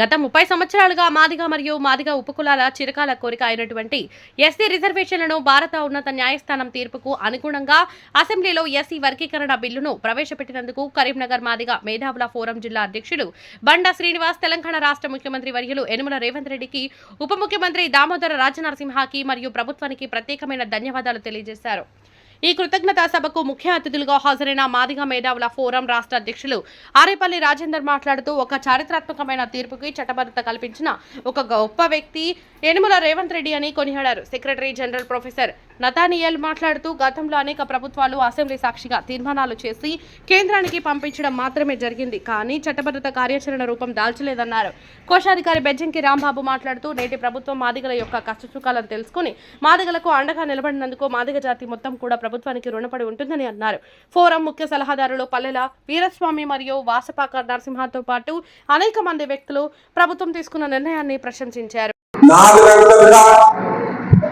గత ముప్పై సంవత్సరాలుగా మాదిగ మరియు మాదిగ ఉపకులాల చిరకాల కోరిక అయినటువంటి ఎస్సీ రిజర్వేషన్లను భారత ఉన్నత న్యాయస్థానం తీర్పుకు అనుగుణంగా అసెంబ్లీలో ఎస్సీ వర్గీకరణ బిల్లును ప్రవేశపెట్టినందుకు కరీంనగర్ మాదిగ మేధావుల ఫోరం జిల్లా అధ్యక్షుడు బండా శ్రీనివాస్ తెలంగాణ రాష్ట్ర ముఖ్యమంత్రి వర్యులు యనుమల రేవంత్ రెడ్డికి ఉప ముఖ్యమంత్రి దామోదర రాజనరసింహకి మరియు ప్రభుత్వానికి ప్రత్యేకమైన ధన్యవాదాలు తెలియజేశారు. ఈ కృతజ్ఞతా సభకు ముఖ్య అతిథులుగా హాజరైన మాదిగ మేధావుల ఫోరం రాష్ట్ర అధ్యక్షులు ఆరేపల్లి రాజేందర్ మాట్లాడుతూ ఒక చారిత్రాత్మకమైన తీర్పుకి చట్టబద్ధత కల్పించిన ఒక గొప్ప వ్యక్తి యనుమల రేవంత్ రెడ్డి అని కొనియాడారు. సెక్రటరీ జనరల్ ప్రొఫెసర్ నతానియల్ మాట్లాడుతూ గతంలో అనేక ప్రభుత్వాలు అసెంబ్లీ సాక్షిగా తీర్మానాలు చేసి కేంద్రానికి పంపించడం మాత్రమే జరిగింది. కానీ చట్టబద్ధత కార్యాచరణ రూపం దాల్చలేదన్నారు. కోశాధికారి బెజ్జంకి రాంబాబు మాట్లాడుతూ నేటి ప్రభుత్వం మాదిగల యొక్క కష్టసుఖాలను తెలుసుకుని మాదిగలకు అండగా నిలబడినందుకు మాదిగ జాతి మొత్తం కూడా ప్రభుత్వానికి రుణపడి ఉంటుందని అన్నారు. ఫోరం ముఖ్య సలహాదారులు పల్లెల వీరస్వామి మరియు వాసపాక నరసింహతో పాటు అనేక మంది వ్యక్తులు ప్రభుత్వం తీసుకున్న నిర్ణయాన్ని ప్రశంసించారు.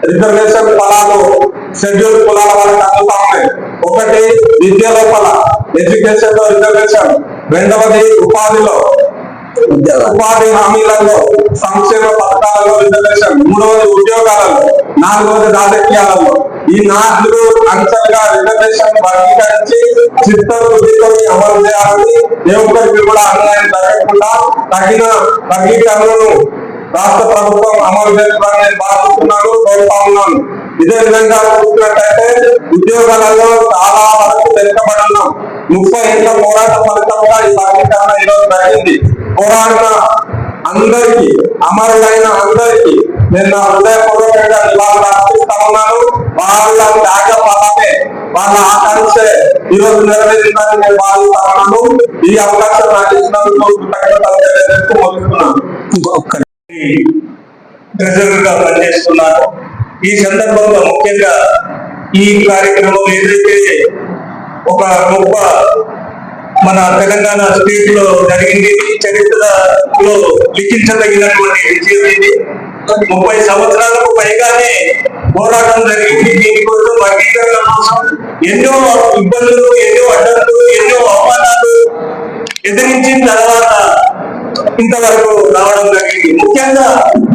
రిజర్వేషన్ పొలాలు షెడ్యూల్ పొలాల వారికి అందుతా ఉన్నాయి. ఒకటి విద్య లోపల ఎడ్యుకేషన్లో రిజర్వేషన్. రెండవది ఉపాధిలో ఉపాధి హామీలలో సంక్షేమ పథకాలలో రిజర్వేషన్. మూడవది ఉద్యోగాలలో నాలుగవది రాజకీయాలలో. ఈ నాలుగు అంచెలుగా రిజర్వేషన్ వర్గీకరించి చిత్తశుద్ధితో అమలు చేయాలని ఏ ఒక్కరికి కూడా అన్యాయం జరగకుండా తగిన వర్గీకరణను రాష్ట్ర ప్రభుత్వం అమలు చేస్తున్నారని నేను భావిస్తున్నాను కోరుతా ఉన్నాను ఇదే విధంగా చూసినట్టయితే ఉద్యోగాలలో చాలా వరకు వెనుకబడున్నాం ముప్పై ఏళ్ళ పోరాట ఫలితంగా ఈ వర్గీకరణ ఈరోజు జరిగింది. పోరాట అందరికి అమరులైన అందరికీ నేను నా హృదయపూర్వకంగా నివాళులు అర్పిస్తా ఉన్నాను. వాళ్ళ త్యాగ ఫలమే వాళ్ళ ఆకాంక్ష ఈరోజు నెరవేరిందని నేను భావిస్తా ఉన్నాను. ఈ అవకాశం నాకు ఇచ్చినందుకు కృతజ్ఞతలు తెలియజేస్తూ ముగిస్తున్నాను. ట్రెజరర్గా పనిచేస్తున్నారు ఈ సందర్భంలో ముఖ్యంగా ఈ కార్యక్రమం ఏదైతే ఒక గొప్ప మన తెలంగాణ స్టేట్లో జరిగింది చరిత్రలో లిఖించదగినటువంటి విషయం ఇది. ముప్పై సంవత్సరాలకు పైగానే పోరాటం జరిగింది. దీనికోసం వర్గీకరణ కోసం ఎన్నో ఇబ్బందులు ఎన్నో అడ్డంకులు ఎన్నో అవమానాలు ఎదిరించిన తర్వాత ఇంతవరకు రావడం జరిగింది. ముఖ్యంగా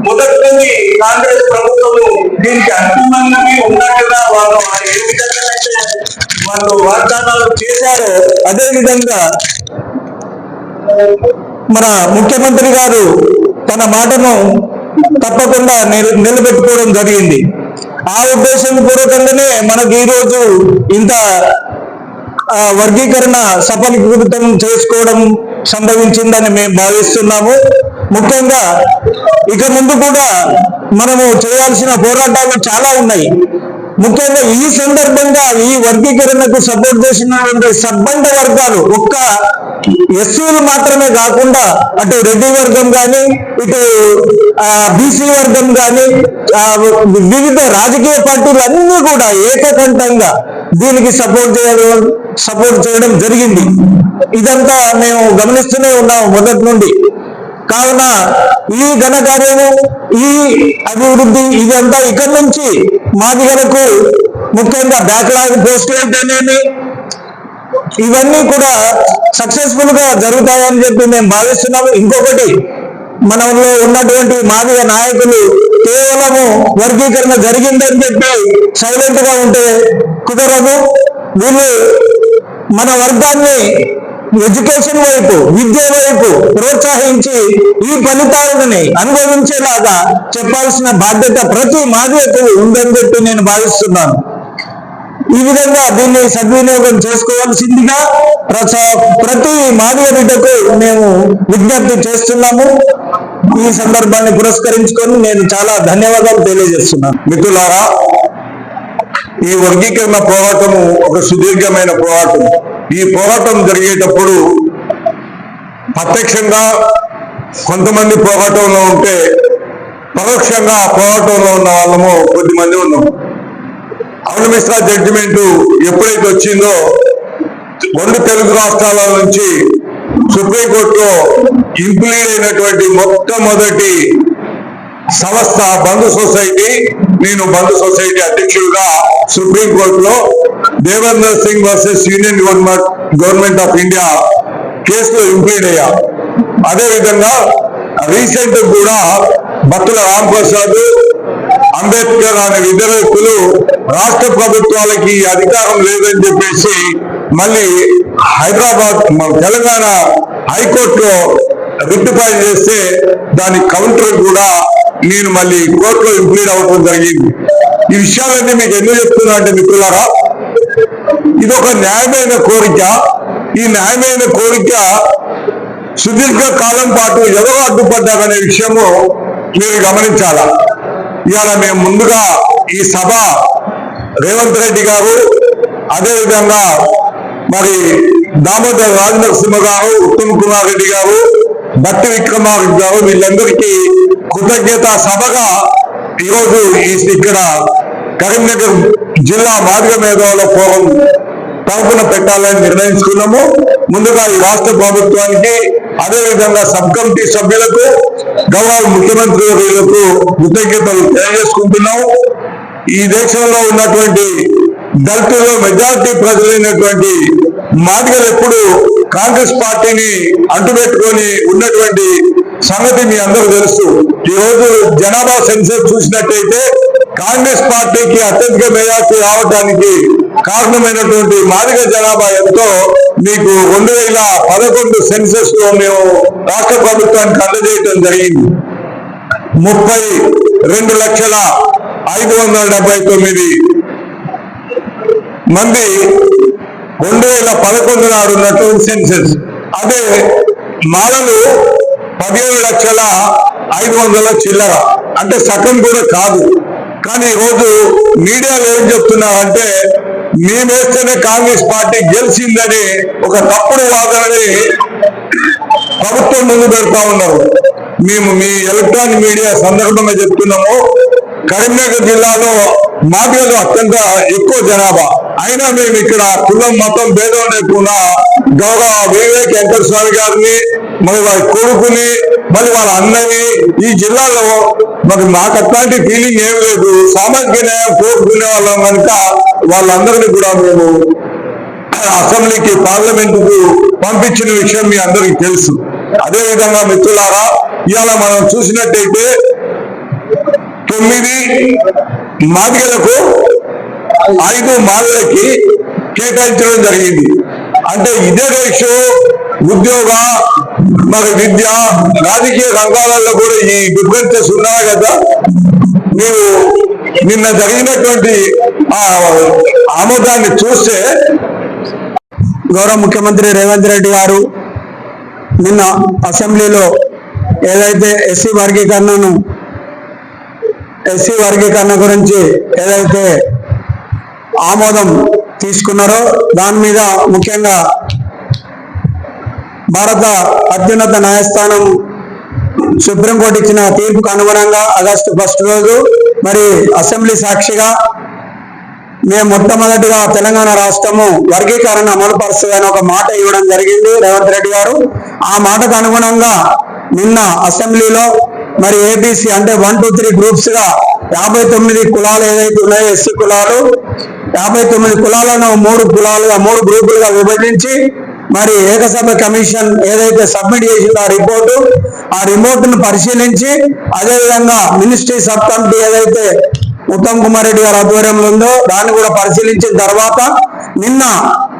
మొదటి నుండి కాంగ్రెస్ ప్రభుత్వము దీనికి అంతిమంగా ఉన్నట్టుగా వాళ్ళు ఏ విధంగా అయితే వాళ్ళు వాగ్దానాలు చేశారో. అదే విధంగా మన ముఖ్యమంత్రి గారు తన మాటను తప్పకుండా నిల- నిలబెట్టుకోవడం జరిగింది. ఆ ఉద్దేశం పూర్వకంగానే మనకి ఈ రోజు ఇంత వర్గీకరణ సఫలీకృతం చేసుకోవడం సంభవించిందని మేము భావిస్తున్నాము. ముఖ్యంగా ఇక ముందు కూడా మనము చేయాల్సిన పోరాటాలు చాలా ఉన్నాయి. ముఖ్యంగా ఈ సందర్భంగా ఈ వర్గీకరణకు సపోర్ట్ చేసినటువంటి సబ్బంధ వర్గాలు ఒక్క ఎస్సీలు మాత్రమే కాకుండా అటు రెడ్డి వర్గం కానీ ఇటు బీసీ వర్గం కానీ వివిధ రాజకీయ పార్టీలు అన్ని కూడా ఏకకంఠంగా దీనికి సపోర్ట్ చేయడం సపోర్ట్ చేయడం జరిగింది. ఇదంతా మేము గమనిస్తూనే ఉన్నాము మొదటి నుండి. కావున ఈ ఘనకార్యము ఈ అభివృద్ధి ఇదంతా ఇక్కడి నుంచి మాదిగలకు ముఖ్యంగా బ్యాక్లాగ్ పోస్టులు అయితేనేమి ఇవన్నీ కూడా సక్సెస్ఫుల్గా జరుగుతాయని చెప్పి మేము భావిస్తున్నాము. ఇంకొకటి మనలో ఉన్నటువంటి మాదిగ నాయకులు కేవలము వర్గీకరణ జరిగిందని చెప్పి సైలెంట్గా ఉంటే కుదరదు. వీళ్ళు మన వర్గాన్ని ఎడ్యుకేషన్ వైపు విద్య వైపు ప్రోత్సహించి ఈ ఫలితాలని అనుభవించేలాగా చెప్పాల్సిన బాధ్యత ప్రతి మాదిగకు ఉందని చెప్పి నేను భావిస్తున్నాను. ఈ విధంగా దీన్ని సద్వినియోగం చేసుకోవాల్సిందిగా ప్రతి మానవ బిడ్డకు మేము విజ్ఞప్తి చేస్తున్నాము. ఈ సందర్భాన్ని పురస్కరించుకొని నేను చాలా ధన్యవాదాలు తెలియజేస్తున్నాను. మిత్రులారా ఈ వర్గీకరణ పోరాటము ఒక సుదీర్ఘమైన పోరాటం ఈ పోరాటం జరిగేటప్పుడు ప్రత్యక్షంగా కొంతమంది పోరాటంలో ఉంటే పరోక్షంగా ఆ పోరాటంలో ఉన్న వాళ్ళము కొద్దిమంది ఉన్నాం అవును మిశ్రా జడ్జిమెంట్ ఎప్పుడైతే వచ్చిందో రెండు తెలుగు రాష్ట్రాల నుంచి సుప్రీంకోర్టులో ఇంప్లీడ్ అయినటువంటి మొట్టమొదటి సంస్థ బంధు సొసైటీ నేను బంధు సొసైటీ అధ్యక్షుడిగా supreme Devender Devendra Singh versus union government government of India కేసులో ఇంప్లీడ్ అయ్యా. అదేవిధంగా రీసెంట్ కూడా భక్తుల రామ్ ప్రసాద్ అంబేద్కర్ అనే ఇద్దరు రాష్ట్ర ప్రభుత్వాలకి అధికారం లేదని చెప్పేసి మళ్ళీ హైదరాబాద్ తెలంగాణ హైకోర్టులో రిట్ ఫైల్ చేస్తే దాని కౌంటర్ కూడా నేను మళ్ళీ కోర్టులో ఇంప్లీడ్ అవ్వడం జరిగింది. ఈ విషయాలన్నీ మీకు ఎందుకు చెప్తున్నా అంటే మిత్రులారా ఇది ఒక న్యాయమైన కోరిక. ఈ న్యాయమైన కోరిక సుదీర్ఘ కాలం పాటు ఎవరు అడ్డుపడ్డారనే విషయము మీరు గమనించాలా? ఇవాళ మేము ముందుగా ఈ సభ రేవంత్ రెడ్డి గారు అదేవిధంగా మరి దామోదర్ రాజనరసింహ గారు ఉత్తమ్ కుమార్ రెడ్డి గారు భట్టి విక్రమారెడ్డి గారు వీళ్ళందరికీ కృతజ్ఞత సభగా ఈరోజు ఈ ఇక్కడ కరీంనగర్ జిల్లా మాదిగ మేధావుల ఫోరం తరపున పెట్టాలని నిర్ణయించుకున్నాము. ముందుగా ఈ రాష్ట్ర ప్రభుత్వానికి అదేవిధంగా సబ్ కమిటీ సభ్యులకు గౌరవ ముఖ్యమంత్రి వర్యులకు కృతజ్ఞతలు తెలియజేసుకుంటున్నాం. ఈ దేశంలో ఉన్నటువంటి దళితుల్లో మెజారిటీ ప్రజలైనటువంటి మాదిగలు ఎప్పుడు కాంగ్రెస్ పార్టీని అంటుపెట్టుకొని ఉన్నటువంటి సంగతి మీ అందరూ తెలుసు. ఈ రోజు జనాభా సెన్సర్ చూసినట్టయితే కాంగ్రెస్ పార్టీకి అత్యధిక మెజార్టీ రావడానికి కారణమైనటువంటి మాదిగ జనాభా ఎంతో మీకు రెండు వేల పదకొండు సెన్సెస్లో మేము రాష్ట్ర ప్రభుత్వానికి అందజేయటం జరిగింది. ముప్పై రెండు లక్షల ఐదు వందల డెబ్బై తొమ్మిది మంది రెండు వేల పదకొండు నాడు ఉన్నటువంటి సెన్సెస్. అదే మాలలు పదిహేడు లక్షల ఐదు వందల చిల్లర. అంటే సగం కూడా కాదు. కానీ ఈరోజు మీడియాలో ఏం చెప్తున్నారంటే మేమేస్తేనే కాంగ్రెస్ పార్టీ గెలిచిందని ఒక తప్పుడు వాదనని ప్రభుత్వం ముందు పెడతా ఉన్నారు. మేము మీ ఎలక్ట్రానిక్ మీడియా సందర్భంగా చెప్తున్నాము. కరీంనగర్ జిల్లాలో మాఫియాలో అత్యంత ఎక్కువ జనాభా. అయినా మేము ఇక్కడ కులం మతం భేదం లేకుండా గౌరవ వివేక్ వెంకటస్వామి గారిని మరి వారి కొడుకుని మరి వాళ్ళ అన్నని ఈ జిల్లాలో మరి మాకు అట్లాంటి ఫీలింగ్ ఏం లేదు. సామాజిక న్యాయం కోరుకునే వాళ్ళం కనుక వాళ్ళందరినీ కూడా మేము అసెంబ్లీకి పార్లమెంట్కు పంపించిన విషయం మీ అందరికి తెలుసు. అదే విధంగా మిత్రులారా ఇవాళ మనం చూసినట్టయితే తొమ్మిది మాదిగలకు ఐదు మాదిగలకి కేటాయించడం జరిగింది. అంటే ఇదే రేషో ఉద్యోగ మరి విద్య రాజకీయ రంగాలలో కూడా ఈ డిఫరెన్సెస్ ఉన్నాయి కదా. మీరు నిన్న జరిగినటువంటి ఆ ఆమోదాన్ని చూస్తే గౌరవ ముఖ్యమంత్రి రేవంత్ రెడ్డి గారు నిన్న అసెంబ్లీలో ఏదైతే ఎస్సీ వర్గీకరణను ఎస్సీ వర్గీకరణ గురించి ఏదైతే ఆమోదం తీసుకున్నారో దాని మీద ముఖ్యంగా భారత అత్యున్నత న్యాయస్థానం సుప్రీంకోర్టు ఇచ్చిన తీర్పుకు అనుగుణంగా ఆగస్టు ఫస్ట్ రోజు మరి అసెంబ్లీ సాక్షిగా మేము మొట్టమొదటిగా తెలంగాణ రాష్ట్రము వర్గీకరణ అమలుపరుస్తుందని ఒక మాట ఇవ్వడం జరిగింది రేవంత్ రెడ్డి గారు. ఆ మాటకు అనుగుణంగా నిన్న అసెంబ్లీలో మరి ఏబిసి అంటే వన్ టూ త్రీ గ్రూప్స్గా యాభై తొమ్మిది కులాలు ఏదైతే ఉన్నాయో ఎస్సీ కులాలు యాభై తొమ్మిది కులాలను మూడు కులాలుగా మూడు గ్రూపులుగా విభజించి మరి ఏకసభ కమిషన్ ఏదైతే సబ్మిట్ చేసిందో ఆ రిపోర్టు ఆ రిపోర్టును పరిశీలించి అదేవిధంగా మినిస్ట్రీ సబ్ కమిటీ ఏదైతే ఉత్తమ్ కుమార్ రెడ్డి గారి ఆధ్వర్యంలో ఉందో దాన్ని కూడా పరిశీలించిన తర్వాత నిన్న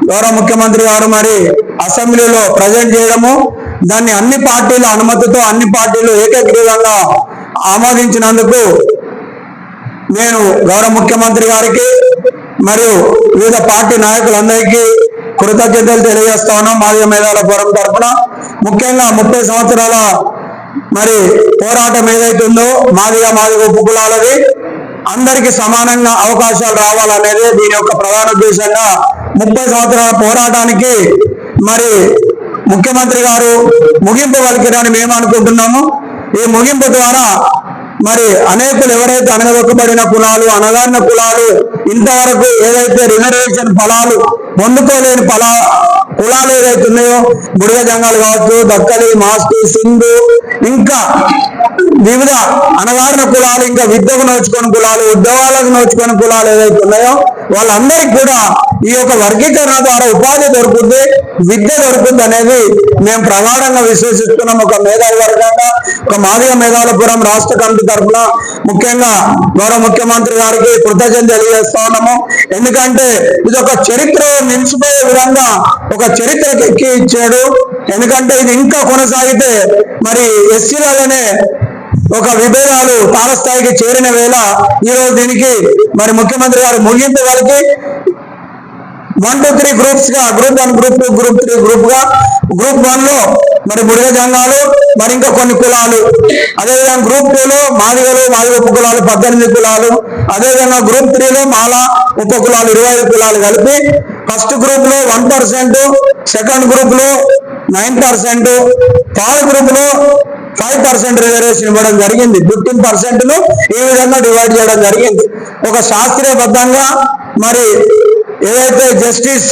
గౌరవ ముఖ్యమంత్రి గారు మరి అసెంబ్లీలో ప్రజెంట్ చేయడము దాన్ని అన్ని పార్టీల అనుమతితో అన్ని పార్టీలు ఏకగ్రీవంగా ఆమోదించినందుకు నేను గౌరవ ముఖ్యమంత్రి గారికి మరియు వివిధ పార్టీ నాయకులందరికీ కృతజ్ఞతలు తెలియజేస్తా ఉన్నాం మాదిగ మేధావుల ఫోరం తరఫున ముఖ్యంగా ముప్పై సంవత్సరాల మరి పోరాటం ఏదైతే ఉందో మాదిగా మాదిగ ఉపకులాలది అందరికి సమానంగా అవకాశాలు రావాలనేది దీని యొక్క ప్రధాన ఉద్దేశంగా ముప్పై సంవత్సరాల పోరాటానికి మరి ముఖ్యమంత్రి గారు ముగింపు పలికిరని మేము అనుకుంటున్నాము. ఈ ముగింపు ద్వారా మరి అనేకులు ఎవరైతే అనగదొక్కబడిన కులాలు అనగారిన కులాలు ఇంతవరకు ఏదైతే రిజర్వేషన్ ఫలాలు పొందుకోలేని పలా కులాలు ఏదైతే ఉన్నాయో బుడిగ జంగాలు కావచ్చు దక్కలి మాస్కు సింధు ఇంకా వివిధ అనగారిన కులాలు ఇంకా విద్యకు నోచుకొని కులాలు ఉద్యోగాలకు నోచుకొని కులాలు ఏదైతే ఉన్నాయో వాళ్ళందరికీ కూడా ఈ యొక్క వర్గీకరణ ద్వారా ఉపాధి దొరుకుతుంది విద్య దొరుకుతుంది అనేది మేము ప్రగాఢంగా విశ్వసిస్తున్నాం. ఒక మేధావి వర్గంగా ఒక మాదిగ మేధావులపురం రాష్ట్ర కమిటీ తరఫున ముఖ్యంగా గౌరవ ముఖ్యమంత్రి గారికి కృతజ్ఞత తెలియజేస్తా ఉన్నాము. ఎందుకంటే ఇది ఒక చరిత్ర నిలిచిపోయే విధంగా ఒక చరిత్రకి ఎక్కి ఇచ్చాడు. ఎందుకంటే ఇది ఇంకా కొనసాగితే మరి ఎస్సీలలోనే ఒక విభేదాలు తారస్థాయికి చేరిన వేళ ఈ రోజు దీనికి మరి ముఖ్యమంత్రి గారు ముగింపు వాళ్ళకి one two three గ్రూప్స్గా group one group two group three గ్రూప్గా. గ్రూప్ వన్లో మరి బుడిగ జంగాలు మరి ఇంకా కొన్ని కులాలు. అదేవిధంగా గ్రూప్ టూ లో మాదిగలు మాదిగ ఉప కులాలు పద్దెనిమిది కులాలు. అదేవిధంగా గ్రూప్ త్రీలో మాల ఉప కులాలు ఇరవై ఐదు కులాలు కలిపి ఫస్ట్ గ్రూప్లో వన్ పర్సెంట్ సెకండ్ గ్రూప్లో నైన్ పర్సెంట్ థర్డ్ గ్రూప్లో ఫైవ్ పర్సెంట్ రిజర్వేషన్ ఇవ్వడం జరిగింది. ఫిఫ్టీన్ పర్సెంట్ను ఈ విధంగా డివైడ్ చేయడం జరిగింది. ఒక శాస్త్రీయబద్ధంగా మరి ఏదైతే జస్టిస్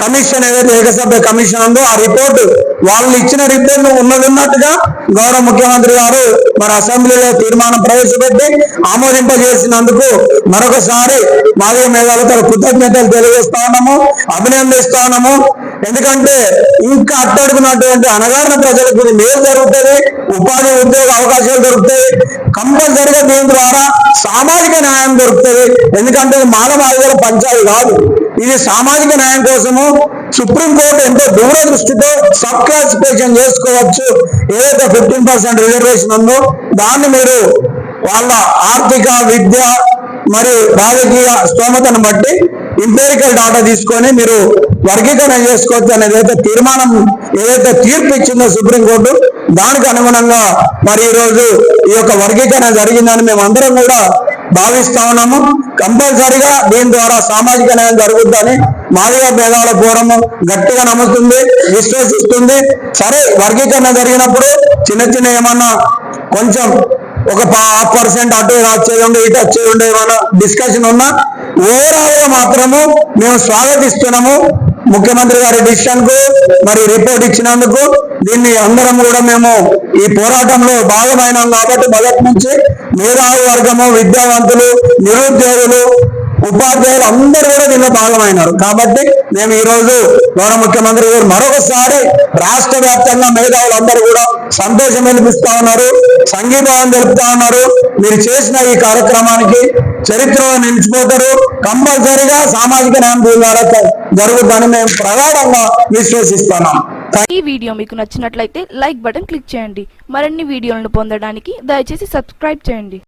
కమిషన్ ఏదైతే ఏకసభ్య కమిషన్ ఉందో ఆ రిపోర్ట్ వాళ్ళు ఇచ్చిన రిపోర్ట్ ఉన్నది ఉన్నట్టుగా గౌరవ ముఖ్యమంత్రి గారు మరి అసెంబ్లీలో తీర్మానం ప్రవేశపెట్టి ఆమోదింపజేసినందుకు మరొకసారి మాదిగ మేధావులతో కృతజ్ఞతలు తెలియజేస్తా ఉన్నాము అభినందిస్తా ఉన్నాము. ఎందుకంటే ఇంకా అట్టడుగున్నటువంటి అనగారిన ప్రజలకు మేలు జరుగుతుంది ఉపాధి ఉద్యోగ అవకాశాలు దొరుకుతాయి కంపల్సరిగా దీని ద్వారా సామాజిక న్యాయం దొరుకుతుంది. ఎందుకంటే ఇది మానవ ఆయుధాల పంచాయతీ కాదు. ఇది సామాజిక న్యాయం కోసము సుప్రీంకోర్టు ఎంతో దూరదృష్టితో సబ్ క్లాసిఫికేషన్ చేసుకోవచ్చు. ఏదైతే ఫిఫ్టీన్ పర్సెంట్ రిజర్వేషన్ ఉందో దాన్ని మీరు వాళ్ళ ఆర్థిక విద్య మరియు రాజకీయ స్తోమతను బట్టి ఇంపెరికల్ డాటా తీసుకొని మీరు వర్గీకరణ చేసుకోవచ్చు అనేది అయితే తీర్మానం ఏదైతే తీర్పు ఇచ్చిందో సుప్రీంకోర్టు దానికి అనుగుణంగా మరి ఈరోజు ఈ యొక్క వర్గీకరణ జరిగిందని మేము అందరం కూడా భావిస్తా ఉన్నాము. కంపల్సరిగా దీని ద్వారా సామాజిక న్యాయం జరుగుతుందని మాదిగా భేదాల ఫోరము గట్టిగా నమ్ముతుంది విశ్వసిస్తుంది. సరే వర్గీకరణ జరిగినప్పుడు చిన్న చిన్న ఏమన్నా కొంచెం ఒక హాఫ్ పర్సెంట్ అటు వచ్చేది ఉండే ఇటు వచ్చేది ఉండే ఏమన్నా డిస్కషన్ ఉన్నా ఓవరాల్గా మాత్రము మేము స్వాగతిస్తున్నాము. ముఖ్యమంత్రి గారి డిసిషన్కు మరి రిపోర్ట్ ఇచ్చినందుకు దీన్ని అందరం కూడా మేము ఈ పోరాటంలో భాగమైనాం కాబట్టి మొదటి నుంచి మేధావి వర్గము విద్యావంతులు నిరుద్యోగులు ఉపాధ్యాయులు అందరూ కూడా దీనిలో భాగమైనారు. కాబట్టి మేము ఈ రోజు గౌరవ ముఖ్యమంత్రి గారు మరొకసారి రాష్ట్ర వ్యాప్తంగా మేధావులందరూ కూడా సంతోషం వెలిపిస్తా ఉన్నారు సంఘీభావం తెలుపుతా ఉన్నారు. మీరు చేసిన ఈ కార్యక్రమానికి చరిత్రలో నిలిచిపోతారు. కంపల్సరిగా సామాజిక న్యాయం ద్వారా జరుగుతుందని మేము ప్రగాఢంగా విశ్వసిస్తున్నాం. ఈ వీడియో మీకు నచ్చినట్లయితే లైక్ బటన్ క్లిక్ చేయండి. మరిన్ని వీడియోలను పొందడానికి దయచేసి సబ్స్క్రైబ్ చేయండి.